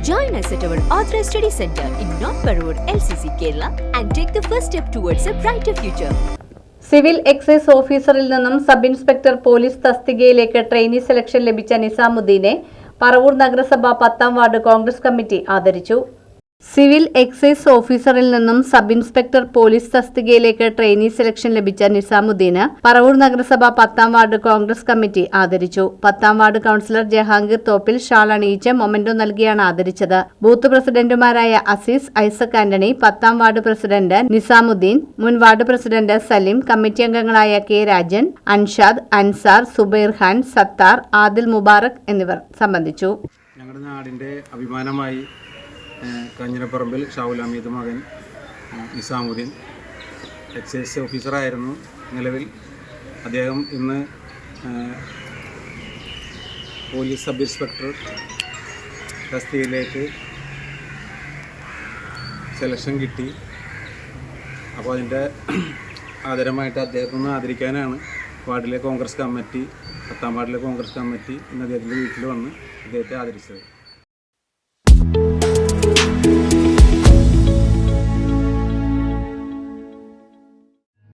Join us at our Authorized Study Center in North Parur, LCC, Kerala, and take the first step towards a brighter future. Civil excise ഓഫീസറിൽ നിന്നും sub inspector police തസ്തികയിലേക്ക് trainee selection ലഭിച്ച നിസാമുദ്ദീനെ പറവൂർ നഗരസഭ പത്താം ward Congress committee ആദരിച്ചു civil excise ഓഫീസറിൽ നിന്നും sub inspector police തസ്തികയിലേക്ക് ട്രെയിനി സെലക്ഷൻ ലഭിച്ച നിസാമുദ്ദീന് പറവൂർ നഗരസഭ പത്താം വാർഡ് കോൺഗ്രസ് കമ്മിറ്റി ആദരിച്ചു. പത്താം ward councillor Jahangir Thoppil shawl അണിയിച്ച് memento നൽകിയാണ് ആദരിച്ചത്. ബൂത്ത് പ്രസിഡന്റുമാരായ അസീസ് ഐസക് ആന്റണി പത്താം വാർഡ് പ്രസിഡന്റ് നിസാമുദ്ദീൻ മുൻ വാർഡ് പ്രസിഡന്റ് സലീം കമ്മിറ്റി അംഗങ്ങളായ കെ രാജൻ അൻഷാദ് അൻസാർ സുബൈർ ഖാൻ സത്താർ ആദിൽ മുബാറക് എന്നിവർ സംബന്ധിച്ചു. ഞങ്ങളുടെ നാടിന്റെ അഭിമാനമായി കാഞ്ഞിരപ്പറമ്പിൽ ഷാവുൽ അമീദ് മകൻ നിസാമുദ്ദീൻ. എക്സൈസ് ഓഫീസറായിരുന്നു നിലവിൽ. അദ്ദേഹം ഇന്ന് പോലീസ് സബ് ഇൻസ്പെക്ടർ തസ്തികയിലേക്ക് സെലക്ഷൻ കിട്ടി. അപ്പോൾ അതിന്റെ ആദരമായിട്ട് അദ്ദേഹത്തെ ഒന്ന് ആദരിക്കാനാണ് വാർഡിലെ കോൺഗ്രസ് കമ്മിറ്റി പത്താം വാർഡിലെ കോൺഗ്രസ് കമ്മിറ്റി ഇന്ന് അദ്ദേഹത്തിന്റെ വീട്ടിൽ വന്ന് അദ്ദേഹത്തെ ആദരിച്ചത്.